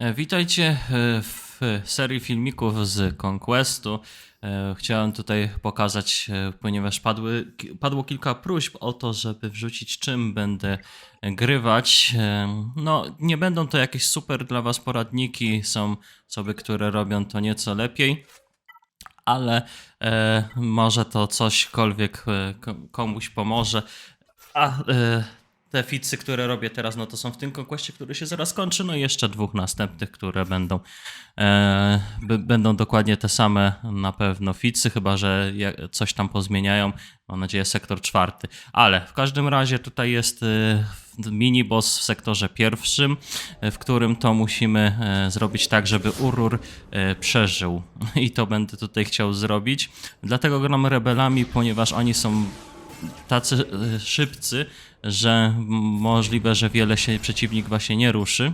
E, Witajcie e, w serii filmików z Conquestu. E, Chciałem tutaj pokazać, ponieważ padły, padło kilka próśb o to, żeby wrzucić czym będę grywać. No, nie będą to jakieś super dla Was poradniki, są osoby, które robią to nieco lepiej ale e, może to cośkolwiek ko- komuś pomoże. A e, te ficy, które robię teraz, no to są w tym konkwestie, który się zaraz kończy, no i jeszcze dwóch następnych, które będą e, będą dokładnie te same na pewno ficy, chyba że coś tam pozmieniają. Mam nadzieję sektor czwarty. Ale w każdym razie tutaj jest e, mini boss w sektorze pierwszym, e, w którym to musimy e, zrobić tak, żeby Urur przeżył. I to będę tutaj chciał zrobić. Dlatego gram rebelami, ponieważ oni są tacy e, szybcy, że możliwe, że wiele się przeciwnik właśnie nie ruszy.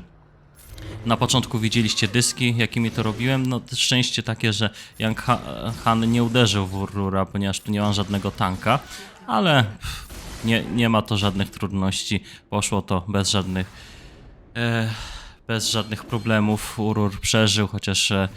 Na początku widzieliście dyski, jakimi to robiłem. No szczęście takie, że Yang Ha- Han nie uderzył w Urrura, ponieważ tu nie ma żadnego tanka, ale nie, nie ma to żadnych trudności. Poszło to bez żadnych e, bez żadnych problemów. Urur przeżył, chociaż e,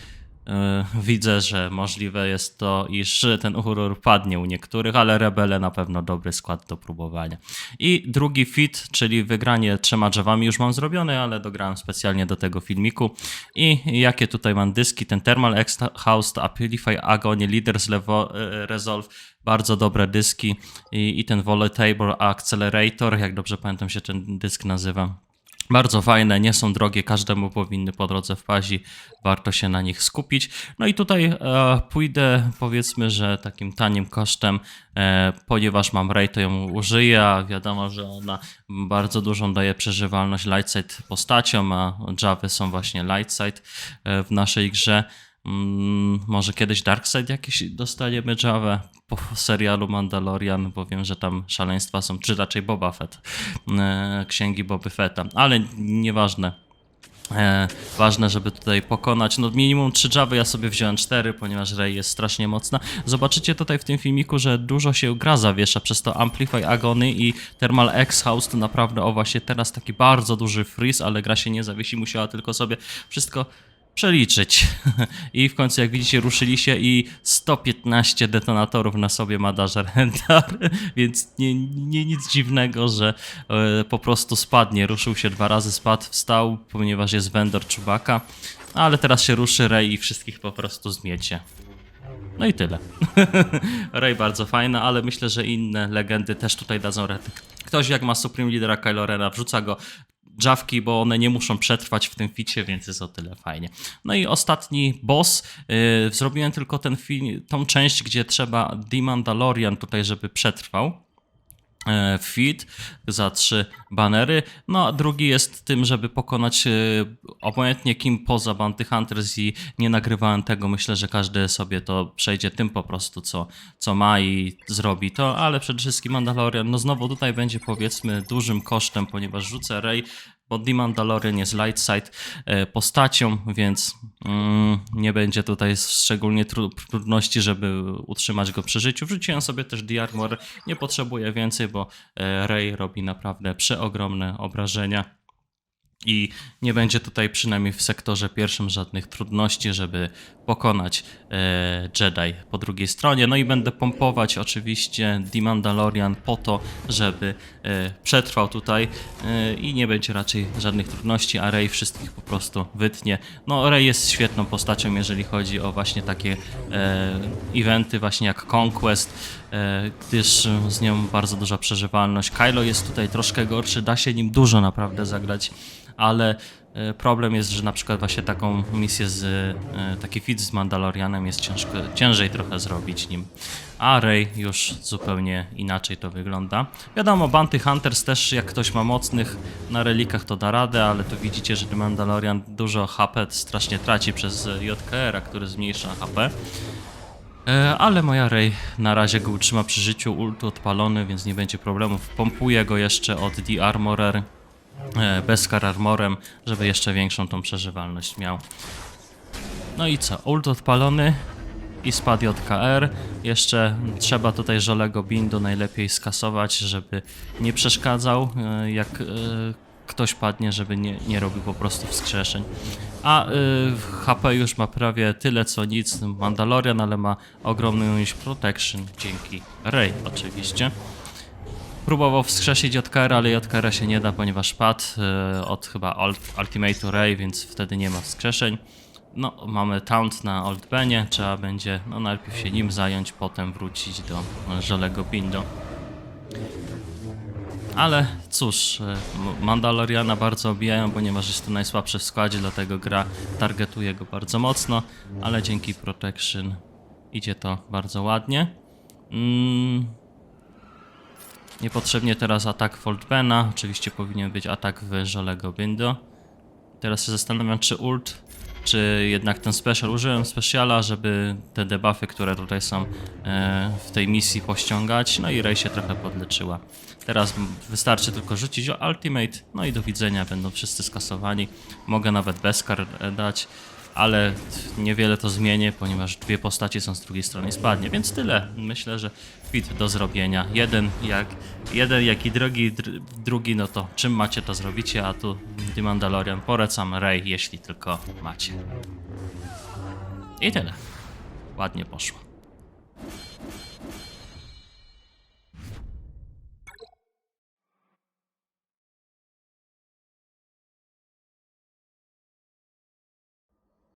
widzę, że możliwe jest to, iż ten Urur padnie u niektórych, ale Rebele na pewno dobry skład do próbowania. I drugi fit, czyli wygranie trzema drzewami już mam zrobione, ale dograłem specjalnie do tego filmiku. I jakie tutaj mam dyski? Ten Thermal Exhaust, Amplify, Agony, Leaders Levo, e, Resolve, bardzo dobre dyski i, i ten Volatile Accelerator, jak dobrze pamiętam się ten dysk nazywa. Bardzo fajne, nie są drogie, każdemu powinny po drodze wpaść i warto się na nich skupić. No i tutaj e, pójdę powiedzmy, że takim tanim kosztem, e, ponieważ mam Ray, to ją użyję, a wiadomo, że ona bardzo dużą daje przeżywalność lightside postaciom, a Javy są właśnie lightside e, w naszej grze. Mm, może kiedyś Darkseid jakiś dostaniemy Javę po serialu Mandalorian, bo wiem, że tam szaleństwa są, czy raczej Boba Fett, e, księgi Boba Fetta, ale nieważne. E, ważne, żeby tutaj pokonać. No minimum 3 Javy, ja sobie wziąłem 4, ponieważ Rey jest strasznie mocna. Zobaczycie tutaj w tym filmiku, że dużo się gra zawiesza przez to Amplify Agony i Thermal Exhaust. Naprawdę o właśnie teraz taki bardzo duży freeze, ale gra się nie zawiesi, musiała tylko sobie wszystko przeliczyć. I w końcu, jak widzicie, ruszyli się i 115 detonatorów na sobie ma Dażer Hentar, więc nie, nie nic dziwnego, że e, po prostu spadnie. Ruszył się dwa razy, spadł, wstał, ponieważ jest vendor Czubaka, ale teraz się ruszy Rey i wszystkich po prostu zmiecie. No i tyle. Rey bardzo fajna, ale myślę, że inne legendy też tutaj dadzą rety. Ktoś jak ma Supreme Leadera Kylo Rena, wrzuca go drzawki, bo one nie muszą przetrwać w tym ficie, więc jest o tyle fajnie. No i ostatni boss. Yy, zrobiłem tylko ten fi- tą część, gdzie trzeba The Mandalorian tutaj, żeby przetrwał e, fit za trzy banery. No a drugi jest tym, żeby pokonać e, obojętnie kim poza Bounty Hunters i nie nagrywałem tego. Myślę, że każdy sobie to przejdzie tym po prostu, co, co ma i zrobi to, ale przede wszystkim Mandalorian, no znowu tutaj będzie powiedzmy dużym kosztem, ponieważ rzucę Rey, bo The Mandalorian jest light side e, postacią, więc mm, nie będzie tutaj szczególnie tru- trudności, żeby utrzymać go przy życiu. Wrzuciłem sobie też The Armor, nie potrzebuję więcej, bo e, Rey robi naprawdę przeogromne obrażenia. I nie będzie tutaj przynajmniej w sektorze pierwszym żadnych trudności, żeby pokonać e, Jedi po drugiej stronie. No i będę pompować oczywiście The Mandalorian po to, żeby e, przetrwał tutaj e, i nie będzie raczej żadnych trudności, a Rey wszystkich po prostu wytnie. No Rey jest świetną postacią, jeżeli chodzi o właśnie takie eventy właśnie jak Conquest, gdyż z nią bardzo duża przeżywalność. Kylo jest tutaj troszkę gorszy, da się nim dużo naprawdę zagrać ale e, problem jest, że na przykład właśnie taką misję z, e, taki fit z Mandalorianem jest ciężko, ciężej trochę zrobić nim. A Rey już zupełnie inaczej to wygląda. Wiadomo, Bounty Hunters też jak ktoś ma mocnych na relikach to da radę, ale tu widzicie, że Mandalorian dużo HP strasznie traci przez e, JKR-a, który zmniejsza HP. E, Ale moja Rey na razie go utrzyma przy życiu, ult odpalony, więc nie będzie problemów. Pompuję go jeszcze od The Armorer, e, Beskar Armorem, żeby jeszcze większą tą przeżywalność miał. No i co? Ult odpalony i spadł JKR. Jeszcze trzeba tutaj żolego bindu najlepiej skasować, żeby nie przeszkadzał, e, jak ktoś padnie, żeby nie, nie robił po prostu wskrzeszeń. A y, HP już ma prawie tyle co nic Mandalorian, ale ma ogromną już protection dzięki Rey oczywiście. Próbował wskrzesić JKR, ale JKR się nie da, ponieważ padł y, od chyba Ult- Ultimate Ray, więc wtedy nie ma wskrzeszeń. No, mamy Taunt na Old Benie, trzeba będzie no, najpierw się nim zająć, potem wrócić do Żelego Bindo. Ale cóż, e, Mandaloriana bardzo obijają, ponieważ jest to najsłabszy w składzie, dlatego gra targetuje go bardzo mocno, ale dzięki Protection idzie to bardzo ładnie. Mm, Niepotrzebnie teraz atak Voltbena, oczywiście powinien być atak w Żelego Bindo. Teraz się zastanawiam, czy ult, czy jednak ten special. Użyłem speciala, żeby te debuffy, które tutaj są e, w tej misji pościągać. No i Rey się trochę podleczyła. Teraz wystarczy tylko rzucić o ultimate, no i do widzenia, będą wszyscy skasowani. Mogę nawet Beskar e, dać, ale niewiele to zmienię, ponieważ dwie postacie są z drugiej strony spadnie, więc tyle. Myślę, że fit do zrobienia. Jeden jak, jeden jak i drugi, dr, drugi, no to czym macie to zrobicie, a tu The Mandalorian polecam Rey, jeśli tylko macie. I tyle. Ładnie poszło.